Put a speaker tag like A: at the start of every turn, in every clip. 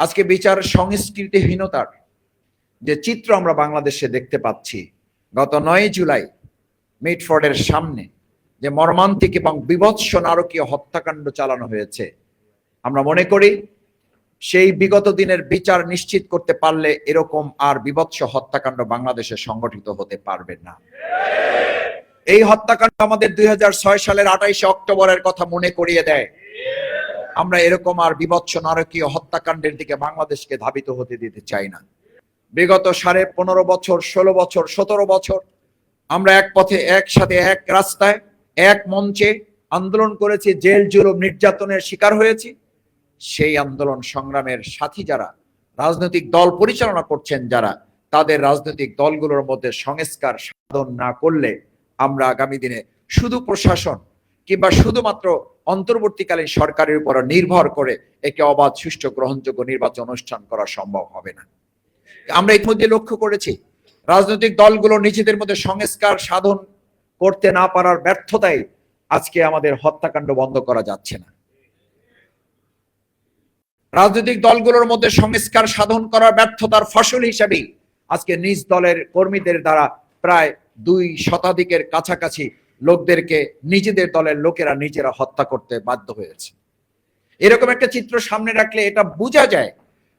A: আজকে বিচার সংস্কৃতিহীনতার যে চিত্র আমরা বাংলাদেশে দেখতে পাচ্ছি, গত নয় জুলাই মিটফোর্ডের সামনে যে মর্মান্তিক এবং বিভৎস নারকীয় হত্যাকাণ্ড চালানো হয়েছে, আমরা মনে করি সেই বিগত দিনের বিচার নিশ্চিত করতে পারলে এরকম আর বিভৎস হত্যাকাণ্ড বাংলাদেশে সংগঠিত হতে পারবে না। এই হত্যাকাণ্ড আমাদের দুই হাজার ছয় সালের আঠাইশে অক্টোবরের কথা মনে করিয়ে দেয়। আমরা এরকম আর বিভৎস নারকীয় হত্যাকাণ্ডের দিকে বাংলাদেশকে ধাবিত হতে দিতে চাই না। বিগত সাড়ে পনেরো বছর, ষোলো বছর, সতেরো বছর আমরা এক পথে, একসাথে, এক রাস্তায়, এক মঞ্চে আন্দোলন করেছি, জেল, জুলুম, নির্যাতনের শিকার হয়েছি। সেই আন্দোলন সংগ্রামের সাথী যারা, রাজনৈতিক দল পরিচালনা করছেন যারা, তাদের রাজনৈতিক দলগুলোর মধ্যে সংস্কার সাধন না করলে আমরা আগামী দিনে শুধু প্রশাসন কিংবা শুধুমাত্র অন্তর্বর্তীকালীন সরকারের উপর নির্ভর করে একটি অবাধ, সুষ্ঠু, গ্রহণযোগ্য নির্বাচন অনুষ্ঠান করা সম্ভব হবে না। আমরা ইতিমধ্যে লক্ষ্য করেছি, রাজনৈতিক দলগুলো নিজেদের মধ্যে সংস্কার সাধন করতে না পারার ব্যর্থতায় আজকে আমাদের হত্যাকাণ্ড বন্ধ করা যাচ্ছে না। রাজনৈতিক দলগুলোর মধ্যে সংস্কার সাধন করার ব্যর্থতার ফসল হিসেবেই আজকে নিজ দলের কর্মীদের দ্বারা প্রায় দুই শতাধিকের কাছাকাছি লোকদেরকে, নিজেদের দলের লোকেরা নিজেরা হত্যা করতে বাধ্য হয়েছে। এরকম একটা চিত্র সামনে রাখলে এটা বোঝা যায়,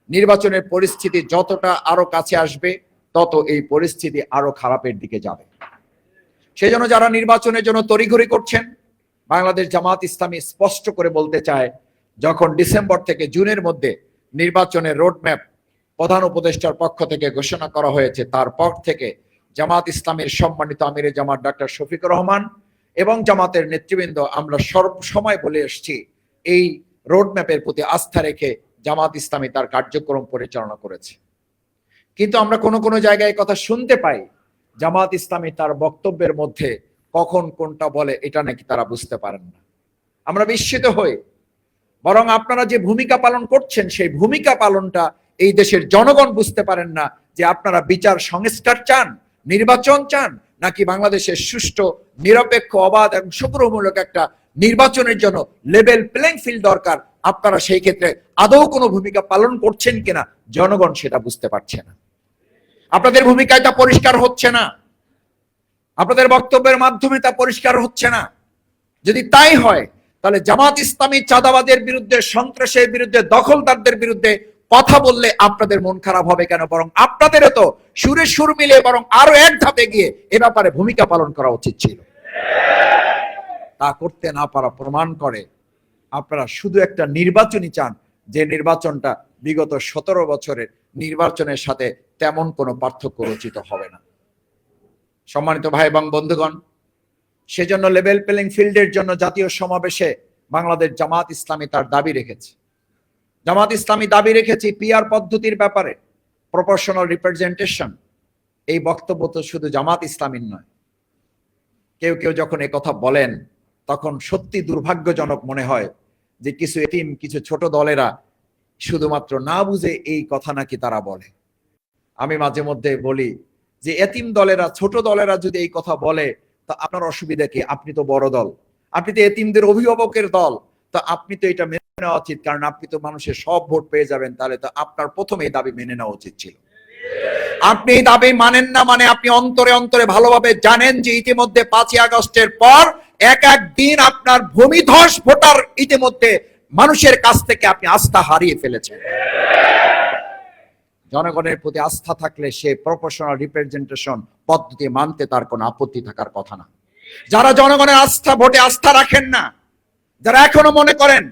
A: নির্বাচনের পরিস্থিতি যতটা আরও কাছে আসবে, তত এই পরিস্থিতি আরও খারাপের দিকে যাবে। সেজন্য যারা নির্বাচনের জন্য তড়িঘড়ি করছেন, বাংলাদেশ জামাত ইসলামী স্পষ্ট করে বলতে চায়, যখন ডিসেম্বর থেকে জুনের মধ্যে নির্বাচনের রোডম্যাপ প্রধান উপদেষ্টার পক্ষ থেকে ঘোষণা করা হয়েছে, তারপর থেকে জামাত ইসলামের সম্মানিত আমিরে জামাত ডাক্তার শফিকুর রহমান এবং জামাতের নেতৃবৃন্দ, আমরা সর্ব সময় বলে এসেছি, এই রোডম্যাপের প্রতি আস্থা রেখে জামাত ইসলামী তার কার্যক্রম পরিচালনা করেছে। কিন্তু আমরা কোনো কোনো জায়গায় কথা শুনতে পাই, জামাত ইসলামী তার বক্তব্যের মধ্যে কখন কোনটা বলে এটা নাকি তারা বুঝতে পারেন না। আমরা বিস্মিত হই, বরং আপনারা যে ভূমিকা পালন করছেন, সেই ভূমিকা পালনটা এই দেশের জনগণ বুঝতে পারেন না যে আপনারা বিচার সংস্কার চান নির্বাচন চান নাকি বাংলাদেশের সুষ্ঠু, নিরপেক্ষ, অবাধ এবং সুগ্রহমূলক একটা নির্বাচনের জন্য লেভেল প্লেইং ফিল্ড দরকার? আপনারা সেই ক্ষেত্রে আদৌ কোনো ভূমিকা পালন করছেন কিনা? জনগণ সেটা বুঝতে পারছে না। আপনাদের ভূমিকায় তা পরিষ্কার হচ্ছে না। আপনাদের বক্তব্যের মাধ্যমে তা পরিষ্কার হচ্ছে না। যদি তাই হয়, তাহলে জামাত ইসলামী চাঁদাবাদের বিরুদ্ধে, সন্ত্রাসের বিরুদ্ধে, দখলদারদের বিরুদ্ধে কথা বললে আপনাদের মন খারাপ হবে কেন? বরং আপনাদেরও তো সুরে সুর মিলে বরং আরও এক ধাপে গিয়ে এ ব্যাপারে ভূমিকা পালন করা উচিত ছিল। তা করতে না পারা প্রমাণ করে আপনারা শুধু একটা নির্বাচনই চান, যে নির্বাচনটা বিগত সতেরো বছরের নির্বাচনের সাথে তেমন কোনো পার্থক্য রচিত হবে না। সম্মানিত ভাই এবং বন্ধুগণ, সেজন্য লেভেল প্লেইং ফিল্ডের জন্য জাতীয় সমাবেশে বাংলাদেশ জামাত ইসলামী তার দাবি রেখেছে। জামাত ইসলামী দাবি রেখেছে পিআর পদ্ধতির ব্যাপারে প্রপোর্শনাল রিপ্রেজেন্টেশন এই বক্তব্য তো শুধু জামাত ইসলামীর নয়। কেউ কেউ যখন কথা বলেন, তখন সত্যি দুর্ভাগ্যজনক মনে হয় যে কিছু এটিম কিছু ছোট দলেরা শুধুমাত্র না বুঝে এই কথা নাকি তারা বলে। আমি মাঝে মধ্যে বলি যে এতিম দলেরা, ছোট দলেরা যদি এই কথা বলে, তা আপনার অসুবিধা কি? আপনি তো বড় দল। আপনি তো এতিমদের অভিভাবকের দল। তা আপনি তো এটা নেওয়া উচিত, কারণ আপনি তো মানুষের সব ভোট পেয়ে যাবেন, তাহলে তো আপনার প্রথমে এই দাবি মেনে নেওয়া উচিত ছিল। আপনি এই দাবি মানেন না মানে আপনি অন্তরে অন্তরে ভালোভাবে জানেন যে ইতিমধ্যে পাঁচই আগস্টের পর এক এক দিন আপনার ভূমিধস ভোটার ইতিমধ্যে মানুষের কাছ থেকে আপনি আস্থা হারিয়ে ফেলেছেন। জনগণের প্রতি আস্থা থাকলে সে প্রফেশনাল রিপ্রেজেন্টেশন পদ্ধতি মানতে তার কোনো আপত্তি থাকার কথা না। যারা জনগণের আস্থা, ভোটে আস্থা রাখেন না, যারা এখনও মনে করেন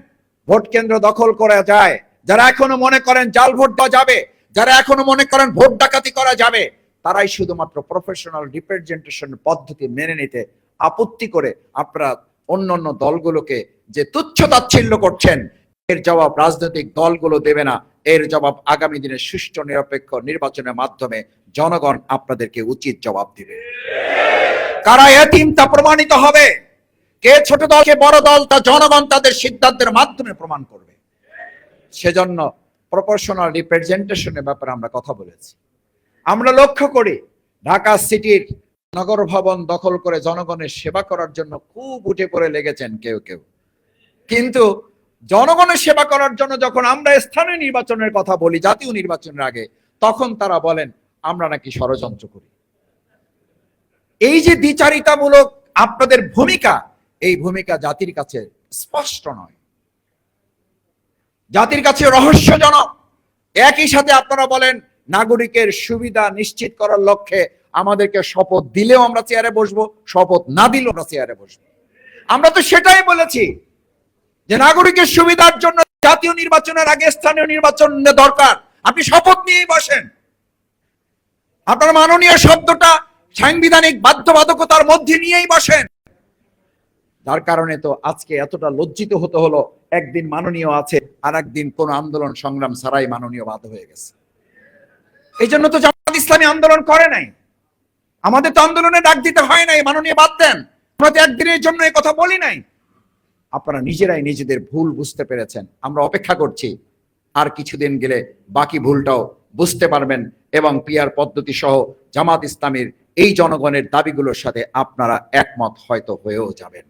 A: ভোট কেন্দ্র দখল করা যায়। যারা এখনও মনে করেন জাল ভোট দেওয়া যাবে, যারা এখনও মনে করেন ভোট ডাকাতি করা যাবে, তারাই শুধুমাত্র প্রফেশনাল রিপ্রেজেন্টেশন পদ্ধতি মেনে নিতে আপত্তি করে আপনারা অন্য অন্য দলগুলোকে যে তুচ্ছ তাচ্ছিল্য করছেন, এর জবাব রাজনৈতিক দলগুলো দেবে না। এর জবাব আগামী দিনে সুষ্ঠু, নিরপেক্ষ নির্বাচনের মাধ্যমে জনগণ আপনাদেরকে উচিত জবাব দিবে। কারা এতিম তা প্রমাণিত হবে? কে ছোট দল, কে বড় দল, তা জনগণ তাদের সিদ্ধান্তের মাধ্যমে প্রমাণ করবে। সেজন্য প্রপোর্শনাল রিপ্রেজেন্টেশনের ব্যাপারে আমরা কথা বলেছি। আমরা লক্ষ্য করি, ঢাকা সিটির নগর ভবন দখল করে জনগণের সেবা করার জন্য খুব উঠে পড়ে লেগেছেন কেউ কেউ। কিন্তু জনগণের সেবা করার জন্য যখন আমরা স্থানীয় নির্বাচনের কথা বলি, জাতীয় নির্বাচনের আগে, তখন তারা বলেন, আমরা নাকি ষড়যন্ত্র করি। এই যে দ্বিচারিতামূলক আপনাদের ভূমিকা এই ভূমিকা জাতির কাছে স্পষ্ট নয়। জাতির কাছে রহস্যজনক। একই সাথে আপনারা বলেন, নাগরিকের সুবিধা নিশ্চিত করার লক্ষ্যে আমাদেরকে শপথ দিলেও আমরা চেয়ারে বসবো, শপথ না দিলেও আমরা চেয়ারে বসবো। আমরা তো সেটাই বলেছি যে নাগরিকের সুবিধার জন্য জাতীয় নির্বাচনের আগে স্থানীয় নির্বাচন দরকার। আপনি শপথ নিয়েই বসেন। আপনার মাননীয় শব্দটা সাংবিধানিক বাধ্যবাধকতার মধ্যে নিয়েই বসেন। যার কারণে তো আজকে এতটা লজ্জিত হতে হলো, একদিন মাননীয় আছে আর একদিন কোন আন্দোলন সংগ্রাম ছাড়াই মাননীয় বাদ হয়ে গেছে। এই জন্য তো জামাত ইসলামী আন্দোলন করে নাই। আমাদের তো আন্দোলনে ডাক দিতে হয় নাই, মাননীয় বাদ দেন। আমরা তো একদিনের জন্য এই কথা বলি নাই। আপনারা নিজেরাই নিজেদের ভুল বুঝতে পেরেছেন। আমরা অপেক্ষা করছি, আর কিছুদিন গেলে বাকি ভুলটাও বুঝতে পারবেন এবং পিয়ার পদ্ধতি সহ জামাত ইসলামের এই জনগণের দাবিগুলোর সাথে আপনারা একমত হয়তো হয়েও যাবেন।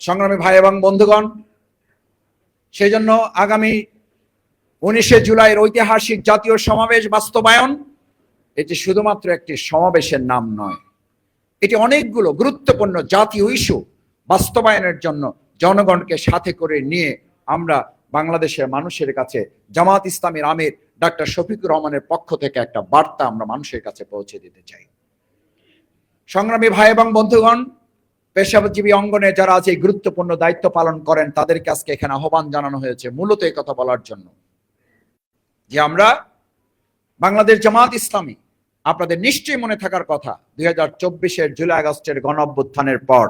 A: সংগ্রামী ভাই এবং বন্ধুগণ, সেই জন্য আগামী উনিশে জুলাইয়ের ঐতিহাসিক জাতীয় সমাবেশ বাস্তবায়ন, এটি শুধুমাত্র একটি সমাবেশের নাম নয়। এটি অনেকগুলো গুরুত্বপূর্ণ জাতীয় ইস্যু বাস্তবায়নের জন্য জনগণকে সাথে করে নিয়ে আমরা বাংলাদেশের মানুষের কাছে, জামাত ইসলামের আমির ডাক্তার শফিকুর রহমানের পক্ষ থেকে একটা বার্তা আমরা মানুষের কাছে পৌঁছে দিতে চাই। সংগ্রামী ভাই এবং বন্ধুগণ পেশাজীবী অঙ্গনে যারা এই গুরুত্বপূর্ণ দায়িত্ব পালন করেন, তাদেরকে আজকে এখানে আহ্বান জানানো হয়েছে মূলত এই কথা বলার জন্য। যে আমরা বাংলাদেশ জামাত ইসলামী, আপনাদের নিশ্চয়ই মনে থাকার কথা, দুই হাজার চব্বিশের জুলাই আগস্টের গণ অভ্যুত্থানের পর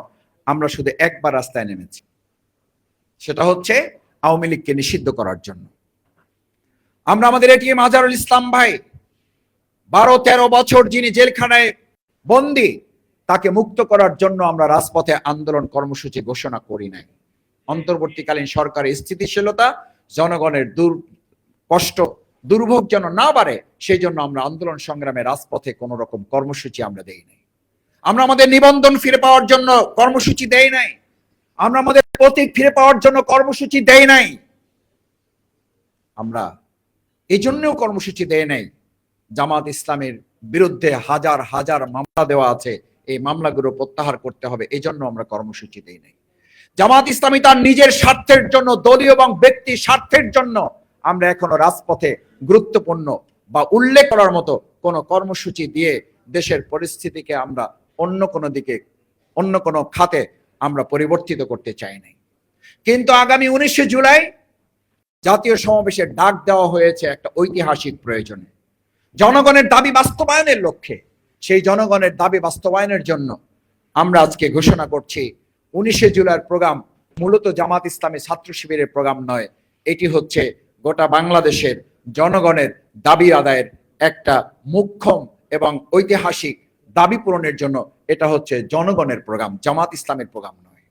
A: আমরা শুধু একবার রাস্তায় নেমেছি। সেটা হচ্ছে আওয়ামী লীগকে নিষিদ্ধ করার জন্য। আমরা আমাদের এটিএম আজারুল ইসলাম ভাই, বারো তেরো বছর যিনি জেলখানায় বন্দি তাকে মুক্ত করার জন্য আমরা রাজপথে আন্দোলন কর্মসূচি ঘোষণা করি নাই। অন্তর্বর্তীকালীন সরকারের স্থিতিশীলতা জনগণের দূর, কষ্ট, দুর্ভোগ যেন না বাড়ে সেই জন্য আমরা আন্দোলন সংগ্রামে রাজপথে কোন রকম কর্মসূচি আমরা দেই নাই। আমরা আমাদের নিবন্ধন ফিরে পাওয়ার জন্য কর্মসূচি দেই নাই। আমরা আমাদের প্রতীক ফিরে পাওয়ার জন্য কর্মসূচি দেই নাই। আমরা এই জন্যও কর্মসূচি দেয় নাই। জামাত ইসলামের বিরুদ্ধে হাজার হাজার মামলা দেওয়া আছে। এই মামলাগুলো প্রত্যাহার করতে হবে এই জন্য আমরা কর্মসূচি দেই নাই। জামাত ইসলামী তার নিজের স্বার্থের জন্য, দলীয় এবং ব্যক্তি স্বার্থের জন্য আমরা এখনও রাজপথে গুরুত্বপূর্ণ বা উল্লেখ করার মতো কোনো কর্মসূচি দিয়ে দেশের পরিস্থিতিকে আমরা অন্য কোনো দিকে, অন্য কোনো খাতে আমরা পরিবর্তিত করতে চাই নাই। কিন্তু আগামী উনিশে জুলাই জাতীয় সমাবেশের ডাক দেওয়া হয়েছে একটা ঐতিহাসিক প্রয়োজনে। জনগণের দাবি বাস্তবায়নের লক্ষ্যে। সেই জনগণের দাবি বাস্তবায়নের জন্য আমরা আজকে ঘোষণা করছি। উনিশে জুলাইয়ের প্রোগ্রাম মূলত জামাত ইসলামী ছাত্র শিবিরের প্রোগ্রাম নয়, এটি হচ্ছে গোটা বাংলাদেশের জনগণের দাবি আদায়ের একটা মুখ্যম এবং ঐতিহাসিক দাবি পূরণের জন্য এটা হচ্ছে জনগণের প্রোগ্রাম, জামাত ইসলামের প্রোগ্রাম নয়।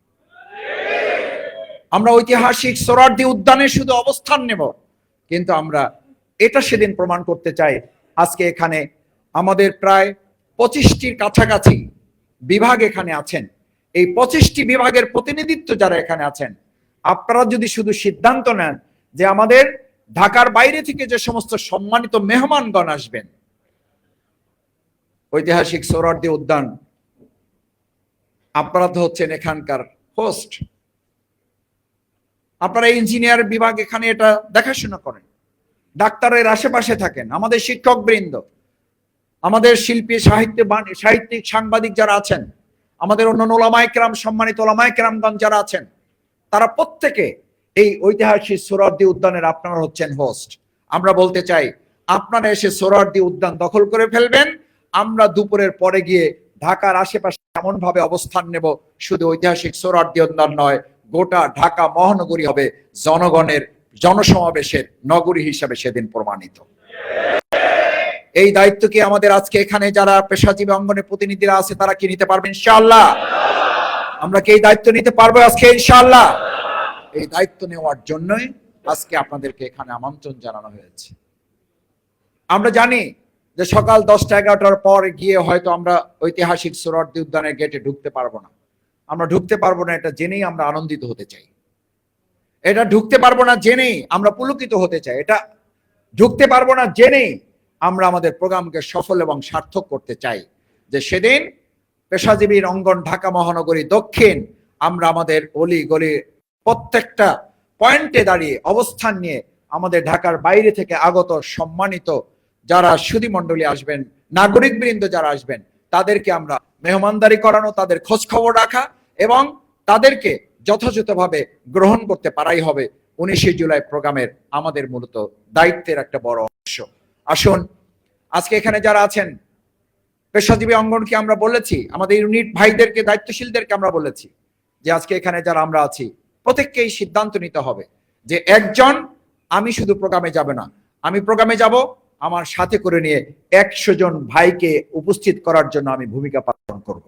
A: আমরা ঐতিহাসিক সোরারদি উদ্যানে শুধু অবস্থান নেব, কিন্তু আমরা এটা সেদিন প্রমাণ করতে চাই। আজকে এখানে আমাদের প্রায় পঁচিশটির কাছাকাছি বিভাগ এখানে আছেন। এই পঁচিশটি বিভাগের প্রতিনিধিত্ব যারা এখানে আছেন, আপনারা যদি শুধু সিদ্ধান্ত নেন যে আমাদের ঢাকার বাইরে থেকে যে সমস্ত সম্মানিত মেহমানগণ আসবেন, ঐতিহাসিক সোরারদি উদ্যান, আপনারা তো হচ্ছেন এখানকার হোস্ট আপনারা ইঞ্জিনিয়ার বিভাগ এখানে এটা দেখাশোনা করেন। ডাক্তারের আশেপাশে থাকেন, আমাদের শিক্ষক বৃন্দ আমাদের শিল্পী, সাহিত্য সাহিত্যিক, সাংবাদিক যারা আছেন, আমাদের অন্য ওলামাইকরাম সম্মানিত ওলামাইকরামগঞ্জ যারা আছেন, তারা প্রত্যেকে এই ঐতিহাসিক সোরারদি উদ্যানের আপনারা হচ্ছেন হোস্ট আমরা বলতে চাই, আপনারা এসে সোরারদি উদ্যান দখল করে ফেলবেন, আমরা দুপুরের পরে গিয়ে ঢাকার আশেপাশে এমন ভাবে অবস্থান নেব, শুধু ঐতিহাসিক সোরারদি উদ্যান নয়, গোটা ঢাকা মহানগরী হবে জনগণের, জনসমাবেশের নগরী হিসাবে সেদিন প্রমাণিত। এই দায়িত্ব কি আমাদের আজকে এখানে যারা পেশাজীবী অঙ্গনে প্রতিনিধিরা আছে, তারা কি নিতে পারবেন ইনশাআল্লাহ। আমরা কি এই দায়িত্ব নিতে পারব আজকে? ইনশাআল্লাহ। এই দায়িত্ব নেওয়ার জন্যই আজকে আপনাদেরকে এখানে আমন্ত্রণ জানানো হয়েছে। আমরা জানি যে সকাল দশটা এগারোটার পর গিয়ে হয়তো আমরা ঐতিহাসিক সুরর্দি উদ্যানের গেটে ঢুকতে পারব না। আমরা ঢুকতে পারব না, এটা জেনেই আমরা আনন্দিত হতে চাই। এটা ঢুকতে পারব না জেনেই আমরা পুলকিত হতে চাই। এটা ঢুকতে পারব না জেনেই আমরা আমাদের প্রোগ্রামকে সফল এবং সার্থক করতে চাই। যে সেদিন পেশাজীবীর অঙ্গন ঢাকা মহানগরী দক্ষিণ, আমরা আমাদের অলি গলি প্রত্যেকটা পয়েন্টে দাঁড়িয়ে অবস্থান নিয়ে আমাদের ঢাকার বাইরে থেকে আগত সম্মানিত যারা সুধী মণ্ডলী আসবেন নাগরিক বৃন্দ যারা আসবেন, তাদেরকে আমরা মেহমানদারি করানো, তাদের খোঁজ খবর রাখা এবং তাদেরকে যথাযথভাবে গ্রহণ করতে পারাই হবে। উনিশে জুলাই প্রোগ্রামের আমাদের মূলত দায়িত্বের একটা বড় আসুন, আজকে এখানে যারা আছেন, পেশাজীবী অঙ্গনকে আমরা বলেছি, আমাদের ইউনিট ভাইদেরকে, দায়িত্বশীলদেরকে আমরা বলেছি যে আজকে এখানে যারা আমরা আছি, প্রত্যেককেই সিদ্ধান্ত নিতে হবে যে একজন, আমি শুধু প্রোগ্রামে যাবে না, আমি প্রোগ্রামে যাব, আমার সাথে করে নিয়ে একশো জন ভাইকে উপস্থিত করার জন্য আমি ভূমিকা পালন করব।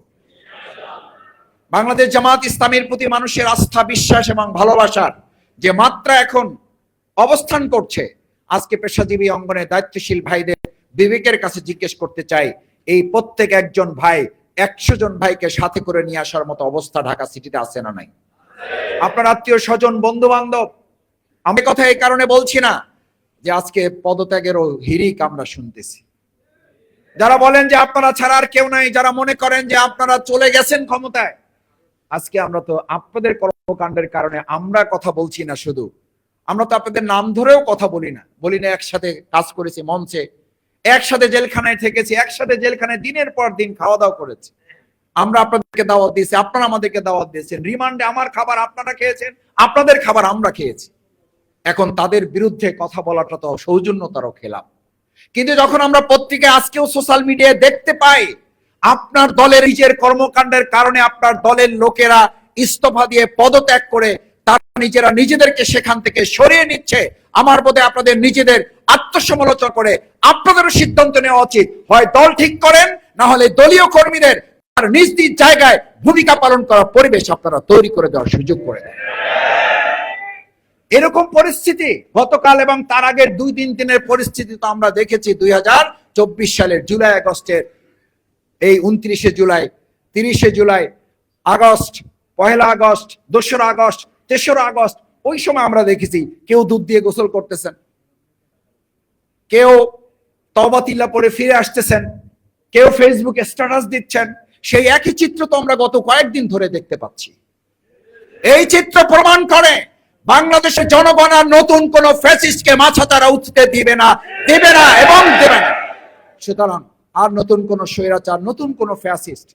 A: বাংলাদেশ জামাত ইসলামের প্রতি মানুষের আস্থা, বিশ্বাস এবং ভালোবাসার যে মাত্রা এখন অবস্থান করছে আজকে পেশাজীবী অঙ্গনে দায়িত্বশীল ভাইদের বিবেকের কাছে জিজ্ঞেস করতে চাই, এই প্রত্যেক একজন ভাই, একশো জন ভাইকে সাথে করে নিয়ে আসার মতো অবস্থা ঢাকা সিটিতে আছে না নাই? আপনার আত্মীয় স্বজন বন্ধু বান্ধব আমি কথা এই কারণে বলছি না যে আজকে পদত্যাগেরও হিরিক আমরা শুনতেছি। যারা বলেন যে আপনারা ছাড়া আর কেউ নাই, যারা মনে করেন যে আপনারা চলে গেছেন ক্ষমতায়, আজকে আমরা তো আপনাদের কর্মকাণ্ডের কারণে আমরা কথা বলছি না শুধু। আমরা তো আপনাদের নাম ধরেও কথা বলি না। বলি না, একসাথে কাজ করেছি মঞ্চে, একসাথে জেলখানায় থেকেছি, একসাথে জেলখানায় দিনের পর দিন খাওয়া দাওয়া করেছি। আমরা আপনাদেরকে দাওয়াত দিয়েছি, আপনারা আমাদেরকে দাওয়াত দিয়েছেন। রিমান্ডে আমার খাবার আপনারা খেয়েছেন, আপনাদের খাবার আমরা খেয়েছি। এখন তাদের বিরুদ্ধে কথা বলাটা তো সৌজন্যতারও খেলাম কিন্তু যখন আমরা পত্রিকায় আজকেও সোশ্যাল মিডিয়ায় দেখতে পাই, আপনার দলের নিজের কর্মকাণ্ডের কারণে আপনার দলের লোকেরা ইস্তফা দিয়ে পদত্যাগ করে তারা নিজেরা নিজেদেরকে সেখান থেকে সরিয়ে নিচ্ছে। আমার বোধে আপনাদের নিজেদের আত্মসমালোচনা করে আপনাদেরও সিদ্ধান্ত নেওয়া উচিত। হয় দল ঠিক করেন, না হলে দলীয় কর্মীদের নিজ নিজ জায়গায় ভূমিকা পালন করার পরিবেশ আপনারা তৈরি করে দেওয়ার সুযোগ করে দেন। এরকম পরিস্থিতি গতকাল এবং তার আগের দুই তিন দিনের পরিস্থিতি তো আমরা দেখেছি দুই হাজার চব্বিশ সালের জুলাই, আগস্টের এই উনত্রিশে জুলাই, তিরিশে জুলাই, আগস্ট, পহেলা আগস্ট, দোসরা আগস্ট তেসরা আগস্ট, ওই সময় আমরা দেখেছি কেউ দুধ দিয়ে গোসল করতেছেন। কেউ তবাতিল্লা পরে ফিরে আসতেছেন। কেউ ফেসবুকে স্ট্যাটাস দিচ্ছেন। সেই একই চিত্র তো আমরা গত কয়েকদিন ধরে দেখতে পাচ্ছি। এই চিত্র প্রমাণ করে বাংলাদেশের জনগণ আর নতুন কোন ফ্যাসিস্টকে মাছা তারা উঠতে দিবে না, দেবে না এবং দেবে না। সুতরাং আর নতুন কোন স্বৈরাচার, নতুন কোন ফ্যাসিস্ট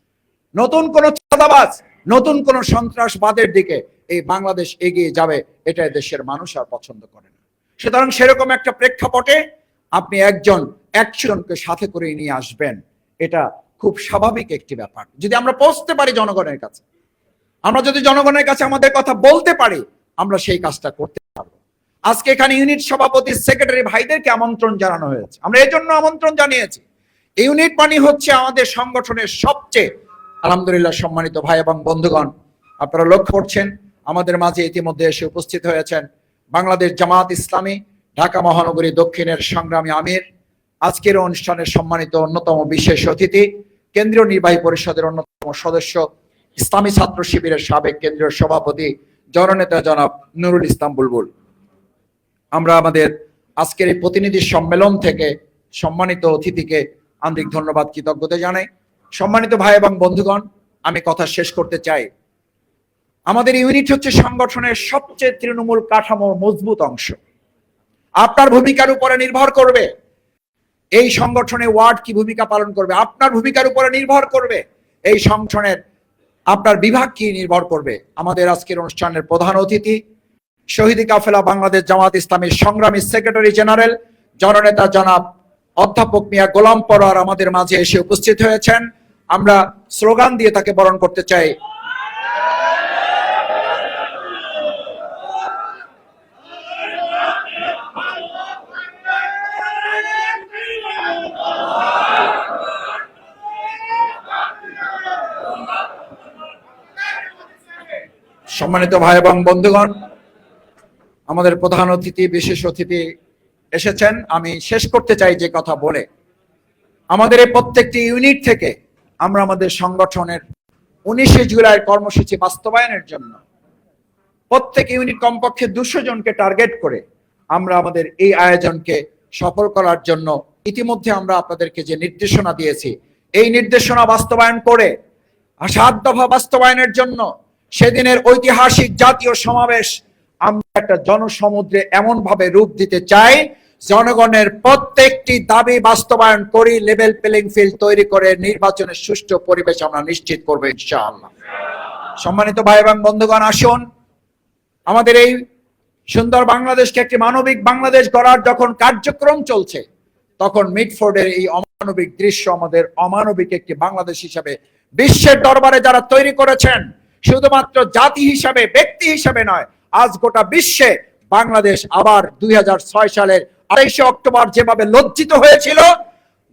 A: নতুন কোন চাঁদাবাজ, নতুন কোন সন্ত্রাসবাদের দিকে এই বাংলাদেশ এগিয়ে যাবে এটা দেশের মানুষ আর পছন্দ করে না। সুতরাং সেরকম একটা প্রেক্ষাপটে আপনি একজন একজনকে সাথে করে নিয়ে আসবেন, এটা খুব স্বাভাবিক একটি ব্যাপার। যদি আমরা পৌঁছতে পারি জনগণের কাছে, আমরা যদি জনগণের কাছে আমাদের কথা বলতে পারি, আমরা সেই কাজটা করতে পারব। আজকে এখানে ইউনিট সভাপতি সেক্রেটারি ভাইদেরকে আমন্ত্রণ জানানো হয়েছে। আমরা এই জন্য আমন্ত্রণ জানিয়েছি। ইউনিট মানে হচ্ছে আমাদের সংগঠনের সবচেয়ে, আলহামদুলিল্লাহ সম্মানিত ভাই এবং বন্ধুগণ, আপনারা লক্ষ্য করছেন আমাদের মাঝে ইতিমধ্যে এসে উপস্থিত হয়েছেন বাংলাদেশ জামাত ইসলামী, ঢাকা মহানগরী দক্ষিণের সংগ্রামী আমির। আজকের অনুষ্ঠানের সম্মানিত অন্যতম বিশেষ অতিথি, কেন্দ্রীয় নির্বাহী পরিষদের অন্যতম সদস্য, ইসলামী ছাত্র শিবিরের সাবেক কেন্দ্রীয় সভাপতি, জননেতা জনাব নুরুল ইসলাম বুলবুল। আমরা আমাদের আজকের এই প্রতিনিধি সম্মেলন থেকে সম্মানিত অতিথিকে আন্তরিক ধন্যবাদ, কৃতজ্ঞতা জানাই। সম্মানিত ভাই এবং বন্ধুগণ, আমি কথা শেষ করতে চাই। আমাদের ইউনিট হচ্ছে সংগঠনের সবচেয়ে তৃণমূল কাঠামোর মজবুত অংশ। আপনার ভূমিকার উপরে নির্ভর করবে। এই সংগঠনে ওয়ার্ড কি ভূমিকা পালন করবে? আপনার ভূমিকার উপরে নির্ভর করবে। এই সংগঠনের আপনার বিভাগ কি নির্ভর করবে? আমাদের আজকের অনুষ্ঠানের প্রধান অতিথি শহীদি কাফেলা বাংলাদেশ জামাত ইসলামের সংগ্রামী সেক্রেটারি জেনারেল, জননেতা জনাব অধ্যাপক মিয়া গোলাম পরোয়ার আমাদের মাঝে এসে উপস্থিত হয়েছেন। আমরা স্লোগান দিয়ে তাকে বরণ করতে চাই। সম্মানিত ভাই এবং বন্ধুগণ, আমাদের প্রধান অতিথি, বিশেষ অতিথি এসেছেন। আমি শেষ করতে চাই যে কথা বলে। আমাদের এই প্রত্যেকটি ইউনিট থেকে আমরা আমাদের সংগঠনের উনিশে জুলাই কর্মসূচি বাস্তবায়নের জন্য প্রত্যেক ইউনিট কমপক্ষে দুশো জনকে টার্গেট করে আমরা আমাদের এই আয়োজনকে সফল করার জন্য ইতিমধ্যে আমরা আপনাদেরকে যে নির্দেশনা দিয়েছি, এই নির্দেশনা বাস্তবায়ন করে সাত দফা বাস্তবায়নের জন্য সেদিনের ঐতিহাসিক জাতীয় সমাবেশ আমরা একটা জনসমুদ্রে এমন ভাবে রূপ দিতে চাই, জনগণের প্রত্যেকটি দাবি বাস্তবায়ন করি, লেভেল প্লেইং ফিল্ড তৈরি করে নির্বাচনের সুষ্ঠু পরিবেশ আমরা নিশ্চিত করব ইনশাআল্লাহ। সম্মানিত ভাই এবং বন্ধুগণ, আসুন, আমাদের এই সুন্দর বাংলাদেশকে একটি মানবিক বাংলাদেশ গড়ার যখন কার্যক্রম চলছে, তখন মিডফোর্ডের এই অমানবিক দৃশ্য আমাদের অমানবিক একটি বাংলাদেশ হিসাবে বিশ্বের দরবারে যারা তৈরি করেছেন শুধুমাত্র জাতি হিসাবে, ব্যক্তি হিসাবে নয়, আজ গোটা বিশ্বে বাংলাদেশ আবার দুই হাজার ছয় সালের আড়াইশে অক্টোবর যেভাবে লজ্জিত হয়েছিল,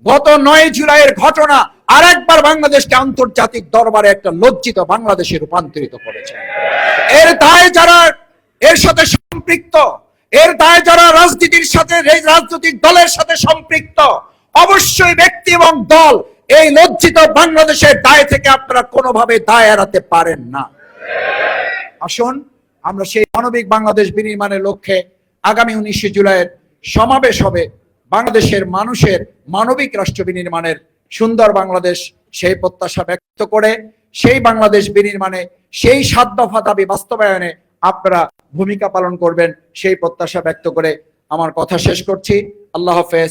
A: গত নয় জুলাইয়ের ঘটনা আরেকবার বাংলাদেশকে আন্তর্জাতিক দরবারে একটা লজ্জিত বাংলাদেশে রূপান্তরিত করেছে। এর দায় যারা, এর সাথে সম্পৃক্ত, এর দায় যারা রাজনীতির সাথে রাজনৈতিক দলের সাথে সম্পৃক্ত, অবশ্যই ব্যক্তি এবং দল এই লজ্জিত বাংলাদেশের দায় থেকে আপনারা কোনোভাবে দায় এড়াতে পারেন না। আসুন, আমরা সেই মানবিক বাংলাদেশ বিনির্মাণের লক্ষ্যে আগামী উনিশে জুলাইয়ের সমাবেশ হবে বাংলাদেশের মানুষের মানবিক রাষ্ট্র বিনির্মাণের সুন্দর বাংলাদেশ সেই প্রত্যাশা ব্যক্ত করে সেই বাংলাদেশ বিনির্মাণে সেই সাত দফা দাবি বাস্তবায়নে আপনারা ভূমিকা পালন করবেন সেই প্রত্যাশা ব্যক্ত করে আমার কথা শেষ করছি। আল্লাহ হাফেজ।